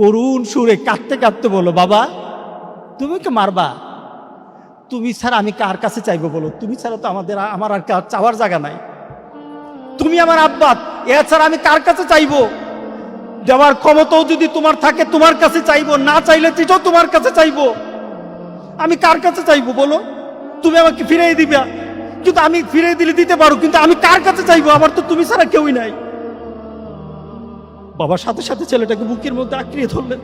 করুণ সুরে কাঁদতে কাঁদতে বলো, বাবা, তুমি কে মারবা? তুমি ছাড়া আমি কার কাছে চাইব বলো? তুমি ছাড়া তো আমাদের আমার আর চাওয়ার জায়গা নাই। তুমি আমার আব্বা, এছাড়া আমি কার কাছে চাইব? দেওয়ার ক্ষমতাও যদি তোমার থাকে, তোমার কাছে চাইব, না চাইলে সেটাও তোমার কাছে চাইব। আমি কার কাছে চাইব বলো? তুমি আমাকে ফিরিয়ে দিবা। কিন্তু আমি ফিরিয়ে দিলে দিতে পারো, কিন্তু আমি কার কাছে চাইব? আমার তো তুমি ছাড়া কেউই নাই। বাবার সাথে সাথে ছেলেটাকে বুকের মধ্যে আঁকড়িয়ে ধরলেন।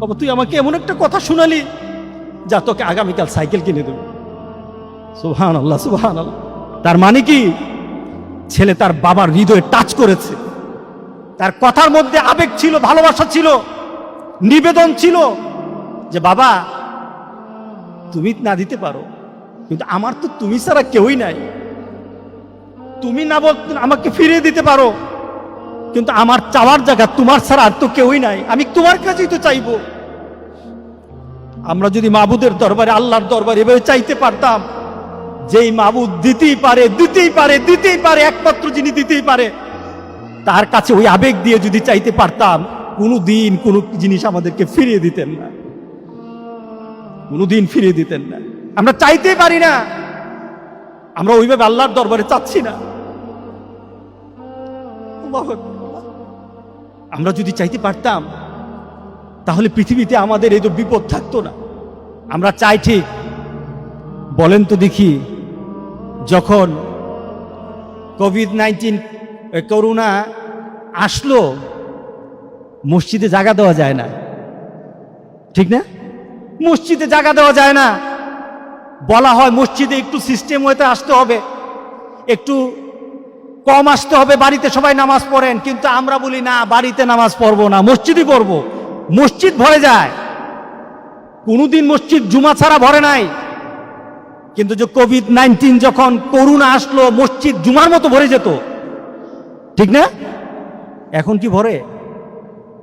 বাবা, তুই আমাকে এমন একটা কথা শোনালি যা তোকে আগামীকাল সাইকেল কিনে দেবো। সুহান আল্লাহ সুহান আল্লাহ তার মানে কি? ছেলে তার বাবার হৃদয়ে টাচ করেছে। তার কথার মধ্যে আবেগ ছিল, ভালোবাসা ছিল, নিবেদন ছিল যে, বাবা, তুমি না দিতে পারো, কিন্তু আমার তো তুমি ছাড়া কেউই নাই। তুমি না বল আমাকে ফিরিয়ে দিতে পারো। কিন্তু আমার চাওয়ার জায়গা তোমার ছাড়া আর তো কেউই নাই। আমি তোমার কাছেই তো চাইব। আমরা যদি মাবুদের দরবারে, আল্লাহর দরবারে এভাবে চাইতে পারতাম, যেই মাবুদ দিতেই পারে দিতেই পারে দিতেই পারে, একমাত্র যিনি দিতেই পারে, তার কাছে ওই আবেগ দিয়ে যদি চাইতে পারতাম কোনো দিন কোনো জিনিস আমাদেরকে ফিরিয়ে দিতেন না। কোনো দিন ফিরিয়ে দিতেন না। আমরা চাইতেই পারি না। আমরা ওইভাবে আল্লাহর দরবারে চাচ্ছি না। আমরা যদি চাইতে পারতাম, তাহলে পৃথিবীতে আমাদের এই তো বিপদ থাকতো না। আমরা চাই ঠিক। বলেন তো দেখি, যখন কোভিড নাইন্টিন করোনা আসলো, মসজিদে জায়গা দেওয়া যায় না। ঠিক না? মসজিদে জায়গা দেওয়া যায় না। বলা হয় মসজিদে একটু সিস্টেম হইতে আসতে হবে। একটু কম আসতে হবে, বাড়িতে সবাই নামাজ পড়েন। কিন্তু আমরা বলি, না, বাড়িতে নামাজ পড়ব না, মসজিদই পড়ব। মসজিদ ভরে যায়। কোনোদিন মসজিদ জুমা ছাড়া ভরে নাই। কিন্তু যে কোভিড নাইন্টিন যখন করোনা আসলো, মসজিদ জুমার মতো ভরে যেত। ঠিক না? এখন কি ভরে?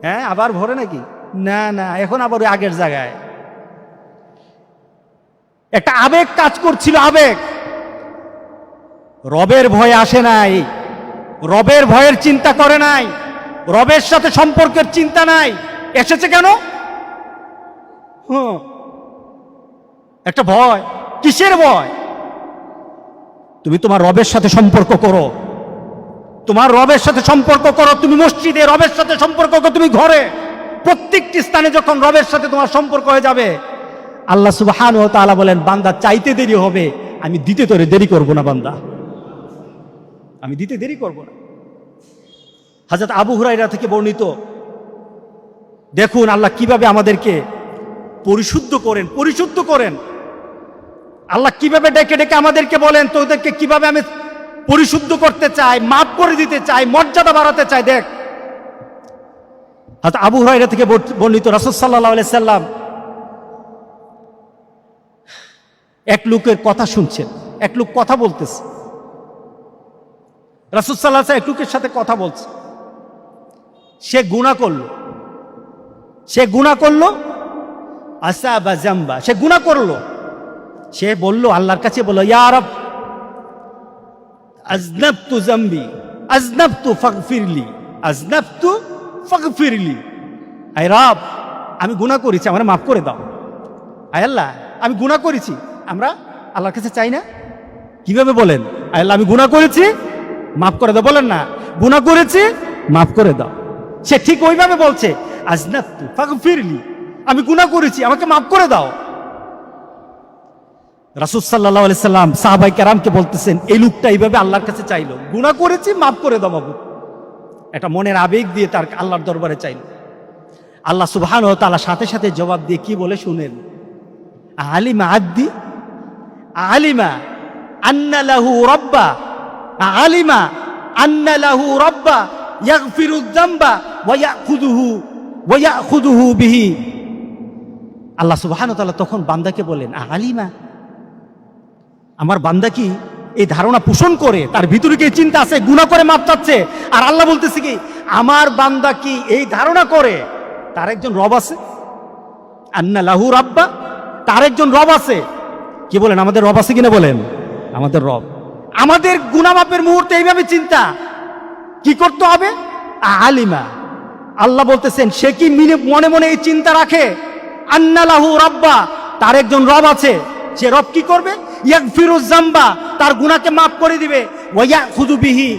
হ্যাঁ আবার ভরে নাকি? না না, এখন আবার ওই আগের জায়গায়। একটা আবেগ কাজ করছিল, আবেগ। রবের ভয় আসে নাই। রবের ভয়ের চিন্তা করে নাই। রবের সাথে সম্পর্কের চিন্তা নাই। এসেছে কেন? একটা ভয়। কিসের ভয়? তুমি তোমার রবের সাথে সম্পর্ক করো। তোমার রবের সাথে সম্পর্ক করো, তুমি মসজিদে রবের সাথে সম্পর্ক করো, তুমি ঘরে। প্রত্যেকটি স্থানে যখন রবের সাথে তোমার সম্পর্ক হয়ে যাবে, আল্লাহ সুবহান ও তাআলা বলেন, বান্দা চাইতে দেরি হবে, আমি দিতে তোরে দেরি করব না, বান্দা। আমি দিতে দেরি করব না। হাজরত আবু হুরাইরা থেকে বর্ণিত, দেখুন আল্লাহ কীভাবে আমাদেরকে পরিশুদ্ধ করেন পরিশুদ্ধ করেন। আল্লাহ কীভাবে ডেকে ডেকে আমাদেরকে বলেন, তোদেরকে কীভাবে আমি পরিশুদ্ধ করতে চাই, মাফ করে দিতে চাই, মর্যাদা বাড়াতে চাই, দেখ। হাত আবু হুরাইরা থেকে বর্ণিত সাল্লাল্লাহু আলাইহি সাল্লাম এক লোকের কথা শুনছেন, এক লোক কথা বলতেছে। রাসূল সাল্লাল্লাহু আলাইহি এক সাথে কথা বলছে। সে গুনাহ করল। সে গুনাহ করল। আসা বা জাম্বা। সে গুনাহ করল। সে বলল, আল্লাহর কাছে বলল, ইয়া রব, আজনাবতু জাম্বি, আজনাবতু ফাগফিরলি আজনাবতু ফাগফিরলি। আয় রব, আমি গুনাহ করেছি, আমার মাফ করে দাও। আয় আল্লাহ, আমি গুনাহ করেছি, আমরা আল্লাহর কাছে চাই না? কীভাবে বলেন? আয় আল্লাহ, আমি গুনাহ করেছি মাফ করে দাও, বলেন না। গুনাহ করেছি, মাফ করে দাও। সে ঠিক ওইভাবে বলছে ফাগফিরলি। আমি গুনাহ করেছি, আমাকে মাফ করে দাও। রাসূল আলাইহি সাল্লাম সাহাবাই কেরামকে বলতেছেন, এই লোকটা এইভাবে আল্লাহর কাছে চাইলো। গুনাহ করেছি, মাফ করে দাও বাবু। একটা মনের আবেগ দিয়ে তার আল্লাহর দরবারে চাইলো। আল্লাহ সুবহান ও তাআলা সাথে সাথে জবাব দিয়ে কি বলে শুনেন? আলিমা আদ্দি, আলিমা আন্না লাহু রব্বা। আলিমা আন্না লাহু রব্বা ইয়াগফিরু যামবা ওয়া ইয়াখুযুহু ওয়া ইয়াখুযুহু বিহি। আল্লাহ সুবহানাহু ওয়া তাআলা তখন বান্দাকে বলেন আলিমা, আমার বান্দা কি এই ধারণা পোষণ করে? তার ভিতরে কি চিন্তা আছে? গুনাহ করে মাপ চাচ্ছে? আর আল্লাহ বলতেছে কি, আমার বান্দা কি এই ধারণা করে? তার একজন রব আছে। আন্না লাহু রাব্বা, তার একজন রব আছে। কি বলেন, আমাদের রব আছে কিনা বলেন? আমাদের রব। আমাদের গুনামাপের মুহূর্তে এইভাবে চিন্তা। কি করতে হবে? আলিমা। আল্লাহ বলতেছেন, সে কি মিনে মনে মনে এই চিন্তা রাখে? আন্নালাহু রব্বা, তার একজন রব আছে। সে রব কি করবে? ইয়াক ফিরুজ জাম্বা তার গুনাকে মাফ করে দিবে। ওয়া খুদুবিহি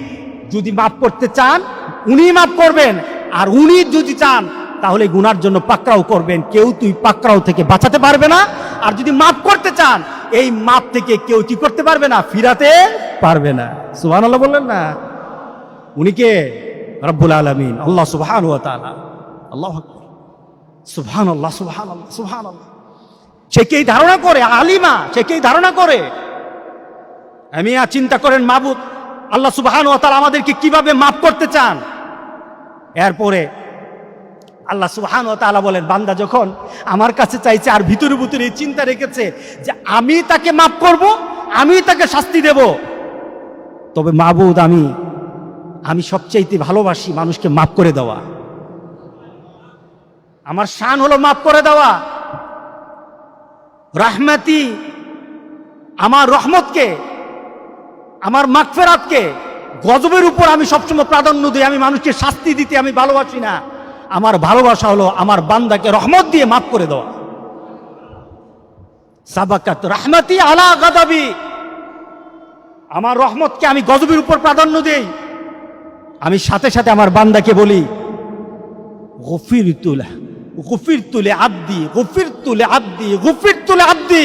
যদি মাফ করতে চান, উনি মাফ করবেন। আর উনি যদি চান, তাহলে গুনার জন্য পাকড়াও করবেন। কেউ তুই পাকড়াও থেকে বাঁচাতে পারবে না। আর যদি মাফ করতে চান, এই মাপ থেকে কেউ কি করতে পারবে না? ফিরাতে পারবে না। সুবহানাল্লাহ বললেন না। উনি কে? রব্বুল আলমিন। আল্লাহ সুবহান আল্লাহ সুবহান আল্লাহ সুবহান আল্লাহ সুবহান আল্লাহ সে কি এই ধারণা করে? আলিমা? সে কি এই ধারণা করে? আমি আর চিন্তা করেন, মাবুদ, আল্লাহ সুবহান তাআলা আমাদেরকে কীভাবে মাফ করতে চান? এরপরে আল্লাহ সুবহান ও তাআলা বলেন, বান্দা যখন আমার কাছে চাইছে আর ভিতরে ভিতরে এই চিন্তা রেখেছে যে আমি তাকে মাফ করব, আমি তাকে শাস্তি দেব, তবে মাবুদ আমি আমি সবচাইতে ভালোবাসি মানুষকে মাফ করে দেওয়া। আমার শান হলো মাফ করে দেওয়া। রাহমাতি আমার রহমতকে, আমার মাগফেরাতকে, গজবের উপর আমি সবসময় প্রাধান্য দিই, আমি মানুষকে শাস্তি দিতে আমি ভালোবাসি না। আমার ভালোবাসা হলো আমার বান্দাকে রহমত দিয়ে মাফ করে দেওয়া। সাবাকাত রাহমাতি আলা গাদাবি। আমার রহমতকে আমি গজবের উপর প্রাধান্য দেই। আমি সাথে সাথে আমার বান্দাকে বলি গফির তুলা গফির তুলে আব্দি গফির তুলে আব্দি গফির তুলে আব্দি।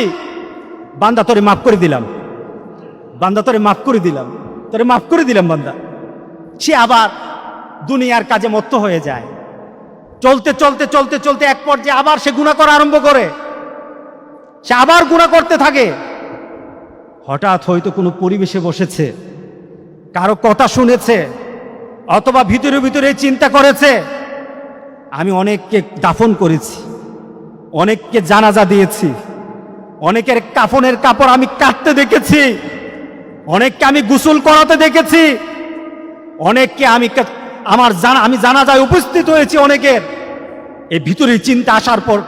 বান্দা, তোরে মাফ করে দিলাম। বান্দা, তোরে মাফ করে দিলাম। তোরে মাফ করে দিলাম, বান্দা। সে আবার দুনিয়ার কাজে মত্ত হয়ে যায়। চলতে চলতে চলতে চলতে এক পর্যায়ে আবার সে গুণা করা আরম্ভ করে। সে আবার গুণা করতে থাকে। হঠাৎ হয়তো কোনো পরিবেশে বসেছে, কারও কথা শুনেছে, অথবা ভিতরে ভিতরে চিন্তা করেছে, আমি অনেককে দাফন করেছি, অনেককে জানাজা দিয়েছি, অনেকের কাফনের কাপড় আমি কাটতে দেখেছি, অনেককে আমি গোসল করাতে দেখেছি, অনেককে আমি আমার জানা আমি জানাজায় উপস্থিত হয়েছি অনেকের। এই ভিতরে চিন্তা আসার পর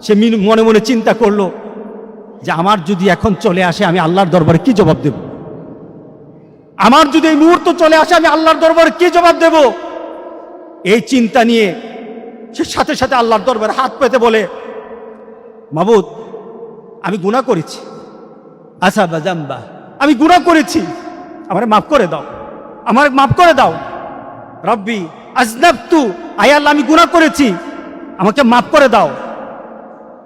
সে মিন- মনে চিন্তা করল যে আমার যদি এখন চলে আসে, আমি আল্লাহর দরবারে কি জবাব দেব? আমার যদি এই মুহূর্ত চলে আসে, আমি আল্লাহর দরবারে কি জবাব দেব? এই চিন্তা নিয়ে সে সাথে সাথে আল্লাহর দরবারে হাত পেতে বলে, মাবুদ, আমি গুনাহ করেছি। আচ্ছা বাজাম্বা আমি গুনাহ করেছি। আমার মাফ করে দাও। আমার মাফ করে দাও। রব্বি, আজনাবতু, আয় আল্লাহ, আমি গুনাহ করেছি। আমাকে মাফ করে দাও।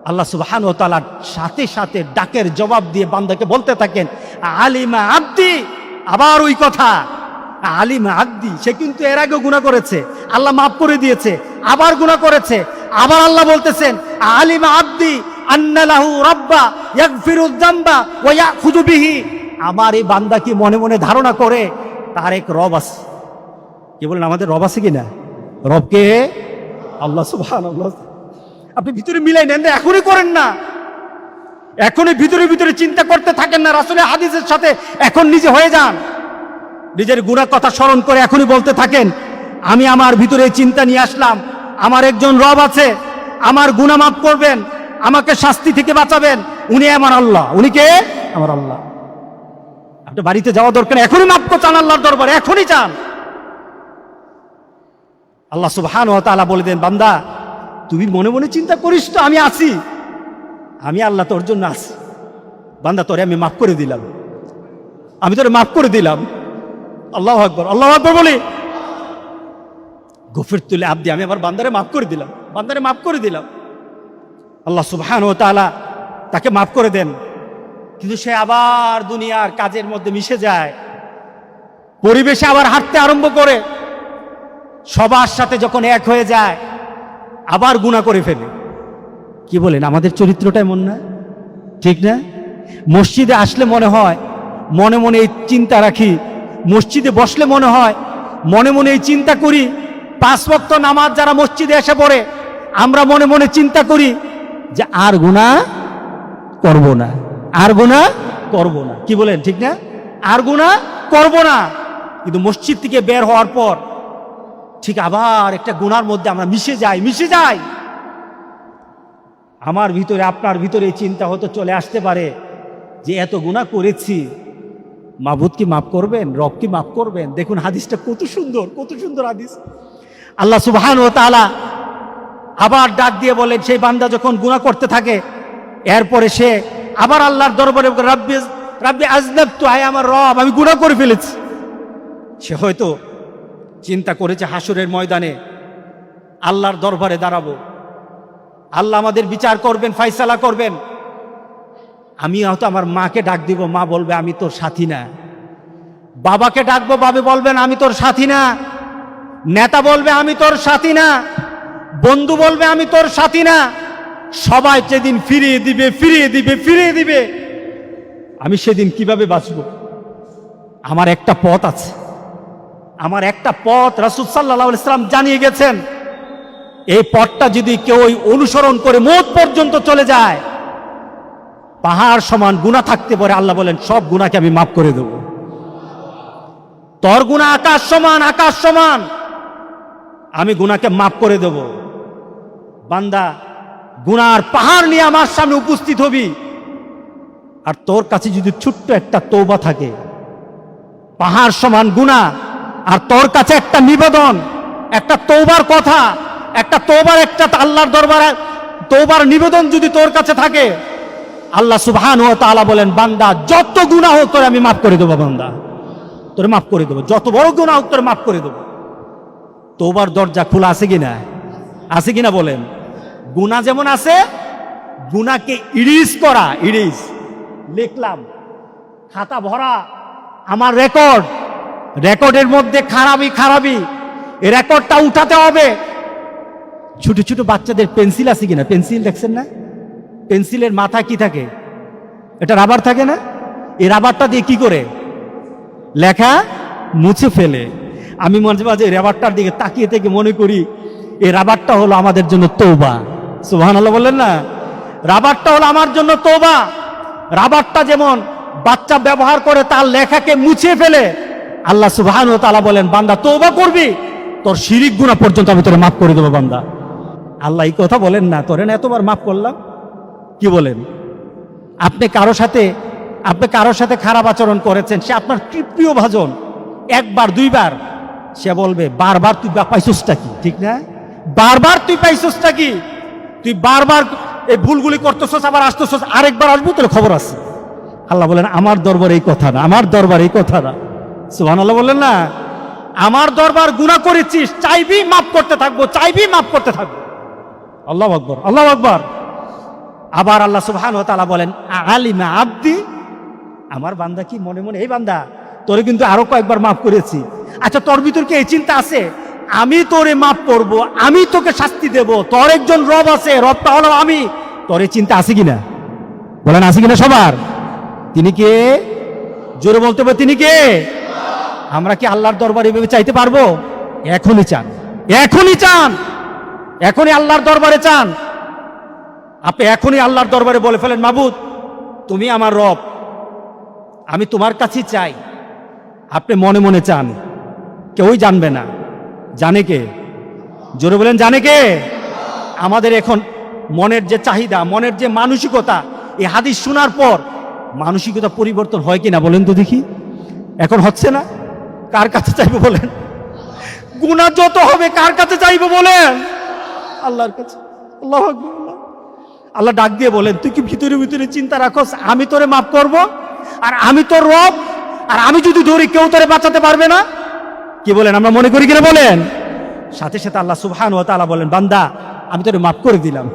আল্লাহ সুবহান ও তালার সাথে সাথে ডাকের জবাব দিয়ে বান্দাকে বলতে থাকেন, আলিমা আব্দি, আবার ওই কথা। আলিমা আব্দি, সে কিন্তু এর আগেও গুণা করেছে। আল্লাহ মাফ করে দিয়েছে, আবার গুণা করেছে। আবার আল্লাহ বলতেছেন, আলিমা আব্দি আন্নালাহু রব্বা ইয়াগফিরুয যামবা ওয়া ইয়াখুযু বিহি। আমার এই বান্দা কি মনে মনে ধারণা করে? তার এক রব আছে। কি বলেন আমাদের রব আছে কিনা? রবকে আল্লাহ সুবহানাল্লাহ। আপনি ভিতরে মিলাই নেন না, এখনই করেন না। এখনই ভিতরে ভিতরে চিন্তা করতে থাকেন না রাসুলের হাদিসের সাথে এখন নিজে হয়ে যান। নিজের গুণার কথা স্মরণ করে এখনই বলতে থাকেন আমি আমার ভিতরে চিন্তা নিয়ে আসলাম আমার একজন রব আছে আমার গুণা মাফ করবেন আমাকে শাস্তি থেকে বাঁচাবেন উনি আমার আল্লাহ। উনি কে? আমার আল্লাহ। আপনি বাড়িতে যাওয়া দরকার এখনই মাফ চান আল্লাহর দরবারে এখনই চান। আল্লাহ সুবহান ও তাআলা বলে দেন, বান্দা, তুমি মনে মনে চিন্তা করিস তো, আমি আছি। আমি আল্লাহ তোর জন্য আছি। বান্দা, তোরে আমি মাফ করে দিলাম। আমি তোরে মাফ করে দিলাম। আল্লাহ আকবর আল্লাহ আকবর বলি। গফির তুলে আব্দি, আমি আমার বান্দারে মাফ করে দিলাম। বান্দারে মাফ করে দিলাম। আল্লাহ সুবহান ও তাআলা তাকে মাফ করে দেন। কিন্তু সে আবার দুনিয়ার কাজের মধ্যে মিশে যায়। পরিবেশে আবার হাঁটতে আরম্ভ করে। সবার সাথে যখন এক হয়ে যায়, আবার গুণা করে ফেলে। কি বলেন, আমাদের চরিত্রটাই এমন না? ঠিক না? মসজিদে আসলে মনে হয়, মনে মনে এই চিন্তা রাখি। মসজিদে বসলে মনে হয়, মনে মনে এই চিন্তা করি, পাঁচ ওয়াক্ত নামাজ যারা মসজিদে এসে পড়ে, আমরা মনে মনে চিন্তা করি যে আর গুণা করব না, আর গুণা করব না। কি বলেন, ঠিক না? আর গুণা করব না। কিন্তু মসজিদ থেকে বের হওয়ার পর ঠিক আবার একটা গুণার মধ্যে আমরা মিশে যাই মিশে যাই। আমার ভিতরে, আপনার ভিতরে চিন্তা হয়তো চলে আসতে পারে যে এত গুণা করেছি। মাবুদ কি মাফ করবেন? রব কি মাফ করবেন? দেখুন হাদিসটা কত সুন্দর কত সুন্দর হাদিস। আল্লাহ সুবহান ও তাআলা আবার ডাক দিয়ে বলেন, সেই বান্দা যখন গুণা করতে থাকে, এরপরে সে আবার আল্লাহর দরবারে রাব্বি রাব্বি আজনাব তো আয় আমার রব, আমি গুণা করে ফেলেছি। সে হয়তো চিন্তা করেছে হাসুরের ময়দানে, আল্লাহর দরবারে দাঁড়াবো। আল্লাহ আমাদের বিচার করবেন ফাইসালা করবেন। আমি হয়তো আমার মাকে ডাক দিব, মা বলবে, আমি তোর সাথী না। বাবাকে ডাকবো, বাবে বলবেন, আমি তোর সাথী না। নেতা বলবে, আমি তোর সাথী না। বন্ধু বলবে, আমি তোর সাথী না। সবাই সেদিন ফিরিয়ে দিবে ফিরিয়ে দিবে ফিরিয়ে দিবে। আমি সেদিন কীভাবে বাঁচব? আমার একটা পথ আছে। আমার একটা পথ রাসুল সাল্লাহ ইসলাম জানিয়ে গেছেন, এই পথটা যদি কেউ অনুসরণ করে মোট পর্যন্ত চলে যায়, পাহাড় সমান গুণা থাকতে পারে, আল্লাহ বলেন, সব গুণাকে আমি মাফ করে দেব। তোর গুণা আকাশ সমান আকাশ সমান, আমি গুণাকে মাফ করে দেব। বান্দা, গুনার পাহাড় নিয়ে আমার সামনে উপস্থিত হবি, আর তোর কাছে যদি ছোট্ট একটা তৌবা থাকে, পাহাড় সমান গুণা আর তোর কাছে একটা নিবেদন, একটা তোবার কথা, একটা তোবার একটা আল্লাহর দরবারে তোবার নিবেদন যদি তোর কাছে থাকে, আল্লাহ সুবহান ও তাআলা বলেন, বান্দা, যত গুনাহ হোক তোরে আমি মাফ করে দেবো বান্দা। তোরে মাফ করে দেবো। যত বড় গুনাহ হোক তোরে মাফ করে দেবো। তোবার দরজা খোলা আছে কিনা আছে কিনা বলেন? গুনাহ যেমন আছে, গুনাহকে ইরিজ করা, ইরিজ। লিখলাম, খাতা ভরা, আমার রেকর্ড রেকর্ডের মধ্যে খারাপই খারাপই। রেকর্ডটা উঠাতে হবে। ছোট ছোট বাচ্চাদের পেন্সিল আছে কিনা? পেন্সিল দেখছেন না? পেন্সিলের মাথা কি থাকে? এটা রাবার থাকে না? এই রাবারটা দিয়ে কি করে? লেখা মুছে ফেলে। আমি মাঝে মাঝে রাবারটার দিকে তাকিয়ে থেকে মনে করি, এই রাবারটা হলো আমাদের জন্য তৌবা সুবহান আল্লাহ বললেন না? রাবারটা হলো আমার জন্য তৌবা রাবারটা যেমন বাচ্চা ব্যবহার করে তার লেখাকে মুছে ফেলে আল্লাহ সুবহান ও তাআলা বলেন, বান্দা তৌবা করবি, তোর শিরিক গুণা পর্যন্ত আমি তোরে মাফ করে দেবো বান্দা। আল্লাহ এই কথা বলেন না, তোরে না এতবার মাফ করলাম। কি বলেন? আপনি কারও সাথে, আপনি কারোর সাথে খারাপ আচরণ করেছেন, সে আপনার কি প্রিয় ভাজন। একবার, দুইবার, সে বলবে, বারবার তুই পাইছসটা কি? ঠিক না? বারবার তুই পাইছসটা কি? তুই বারবার এই ভুলগুলি করতেছস, আবার আসতেছস, আরেকবার আসব, তোর খবর আছে। আল্লাহ বলেন, আমার দরবার এই কথা না, আমার দরবার এই কথা না। সুহান আল্লাহ বললেন না? আমার দরবার গুণা করেছিস, চাইবি মাফ করতে থাকব, চাইবি মাফ করতে থাকব। আল্লাহ আকবর আল্লাহ আকবর। আবার আল্লাহ সুবহান ও তাআলা বলেন আলিমা আব্দি? আমার বান্দা কি মনে মনে, এই বান্দা, তোরে কিন্তু আরও কয়েকবার মাফ করেছি। আচ্ছা তোর ভিতর কি এই চিন্তা আছে? আমি তোরে মাফ করব, আমি তোকে শাস্তি দেব, তোর একজন রব আছে, রবটা হলো আমি। তোর এই চিন্তা আছে কিনা? বলেন, আছে কিনা সবার? তিনি কে? জোরে বলতে হবে, তিনি কে? আমরা কি আল্লাহর দরবারে এভাবে চাইতে পারব? এখনই চান। এখনই চান! এখনই আল্লাহর দরবারে চান! আপনি এখনই আল্লাহর দরবারে বলে ফেলেন, মাবুদ, তুমি আমার রব। আমি তোমার কাছেই চাই। আপনি মনে মনে চান। কেউই জানবে না। জানে কে? জোরে বলেন, জানে কে? আমাদের এখন মনের যে চাহিদা, মনের যে মানসিকতা, এই হাদিস শোনার পর মানসিকতা পরিবর্তন হয় কিনা বলেন তো দেখি। এখন হচ্ছে না? কার কাছে চাইব বলেন? গুণা যত হবে, কার কাছে চাইব বলেন? আল্লাহর কাছে। আল্লাহ আল্লাহ। ডাক দিয়ে বলেন, তুই কি ভিতরে ভিতরে চিন্তা রাখোস? আমি তোরে মাফ করব, আর আমি তোর রব, আর আমি যদি ধরি, কেউ তোরে বাঁচাতে পারবে না? কি বলেন, আমরা মনে করি কিনা বলেন? সাথে সাথে আল্লাহ সুবহান ও তাআলা বলেন, বান্দা, আমি তোরে মাফ করে দিলাম।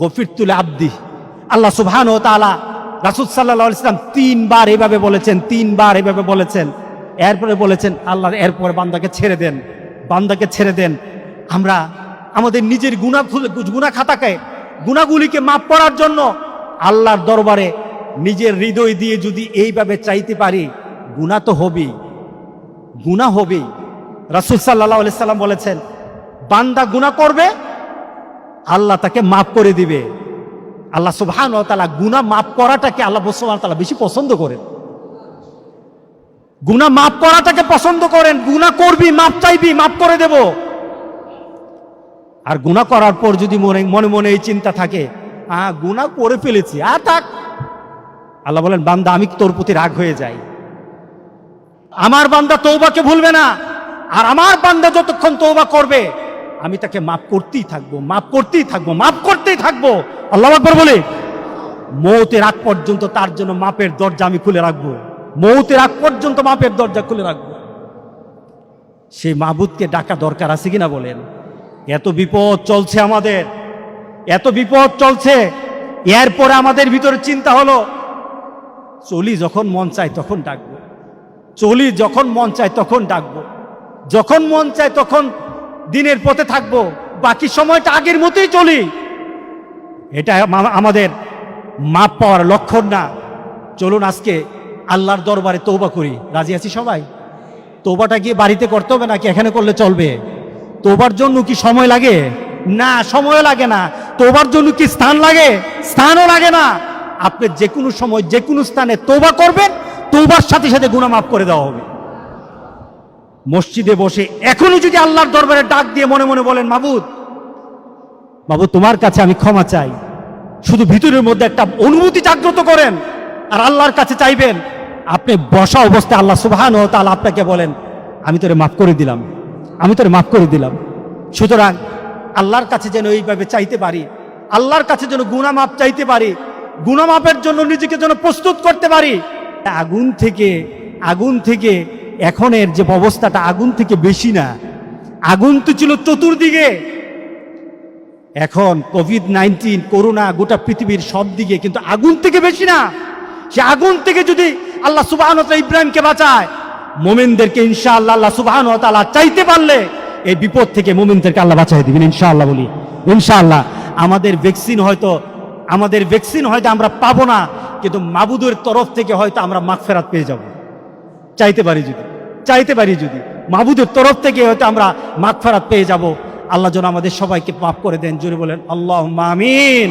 গফির তুলে আব্দি। আল্লাহ সুবহান ও তাআলা রাসূল সাল্লাল্লাহু আলাইহি সাল্লাম তিনবার এভাবে বলেছেন, তিনবার এভাবে বলেছেন। এরপরে বলেছেন আল্লাহ এরপরে বান্দাকে ছেড়ে দেন, বান্দাকে ছেড়ে দেন। আমরা আমাদের নিজের গুণা গুণা খাতাকে গুণাগুলিকে মাফ করার জন্য আল্লাহর দরবারে নিজের হৃদয় দিয়ে যদি এইভাবে চাইতে পারি গুণা তো হবেই গুণা হবেই। রাসুল সাল্লাহ সাল্লাম বলেছেন, বান্দা গুণা করবে, আল্লাহ তাকে মাফ করে দিবে। আল্লাহ সুবহান ও তালা গুণা মাফ করাটাকে আল্লাহ সুবহান তালা বেশি পছন্দ করেন। গুণা মাফ করাটাকে পছন্দ করেন গুণা করবি মাপ চাইবি, মাফ করে দেব। আর গুণা করার পর যদি মনে মনে মনে এই চিন্তা থাকে হ্যাঁ গুণা করে ফেলেছি আর থাক। আল্লাহ বলেন, বান্দা, আমি তোর প্রতি রাগ হয়ে যাই? আমার বান্দা তৌবাকে ভুলবে না। আর আমার বান্দা যতক্ষণ তৌবা করবে, আমি তাকে মাফ করতেই থাকব, মাফ করতেই থাকব, মাফ করতেই থাকব। আল্লাহ আকবর বলে, মৌতের আগ পর্যন্ত তার জন্য মাপের দরজা আমি খুলে রাখব। মৌতের আগ পর্যন্ত মাপের দরজা খুলে রাখব। সেই মাবুদকে ডাকা দরকার আছে কিনা বলেন? এত বিপদ চলছে আমাদের, এত বিপদ চলছে, এরপরে আমাদের ভিতরে চিন্তা হলো, চলি যখন মন চায় তখন ডাকবো। চলি যখন মন চায় তখন ডাকবো। যখন মন চায় তখন দিনের পথে থাকব, বাকি সময়টা আগের মতোই চলি। এটা আমাদের মাপ পাওয়ার লক্ষণ না। চলুন আজকে আল্লাহর দরবারে তৌবা করি। রাজি আছি সবাই? তোবাটা গিয়ে বাড়িতে করতে হবে নাকি এখানে করলে চলবে? তোবার জন্য কি সময় লাগে? না সময় লাগে না। তোবার জন্য কি স্থান লাগে? স্থানও লাগে না। আপনি যে কোনো সময় যে কোনো স্থানে তোবা করবেন তোবার সাথে সাথে গুণা মাফ করে দেওয়া হবে। মসজিদে বসে এখনও যদি আল্লাহর দরবারে ডাক দিয়ে মনে মনে বলেন, মাবুদ বাবু তোমার কাছে আমি ক্ষমা চাই। শুধু ভিতরের মধ্যে একটা অনুভূতি জাগ্রত করেন, আর আল্লাহর কাছে চাইবেন আপনি বসা অবস্থায় আল্লাহ সুবহান ও তাআলা আপনাকে বলেন, আমি তোরে মাফ করে দিলাম। আমি তোরে মাফ করে দিলাম। সুতরাং আল্লাহর কাছে যেন এইভাবে চাইতে পারি, আল্লাহর কাছে যেন গুণা মাপ চাইতে পারি গুণা মাপের জন্য নিজেকে যেন প্রস্তুত করতে পারি। আগুন থেকে আগুন থেকে, এখনের যে অবস্থাটা আগুন থেকে বেশি না। আগুন তো ছিল চতুর্দিকে। এখন কোভিড নাইন্টিন করোনা গোটা পৃথিবীর সব দিকে কিন্তু আগুন থেকে বেশি না। সে আগুন থেকে যদি আল্লাহ সুবাহ ইব্রাহিমকে বাঁচায়, মোমেনদেরকে ইনশাআল্লাহ আল্লাহ সুবাহ চাইতে পারলে এই বিপদ থেকে মোমেনদেরকে আল্লাহ বাঁচাই দিবেন, ইনশাআল্লাহ বলি। ইনশাআল্লাহ, আমাদের ভ্যাকসিন হয়তো, আমাদের ভ্যাকসিন হয়তো আমরা পাবো না, কিন্তু মাবুদের তরফ থেকে হয়তো আমরা মাখ ফেরাত পেয়ে যাব। চাইতে পারি যদি, চাইতে পারি যদি মাহবুদের তরফ থেকে হয়তো আমরা মাখ ফেরাত পেয়ে যাব। আল্লাহ যেন আমাদের সবাইকে পাপ করে দেন, জোরে বলেন আল্লাহ আমিন।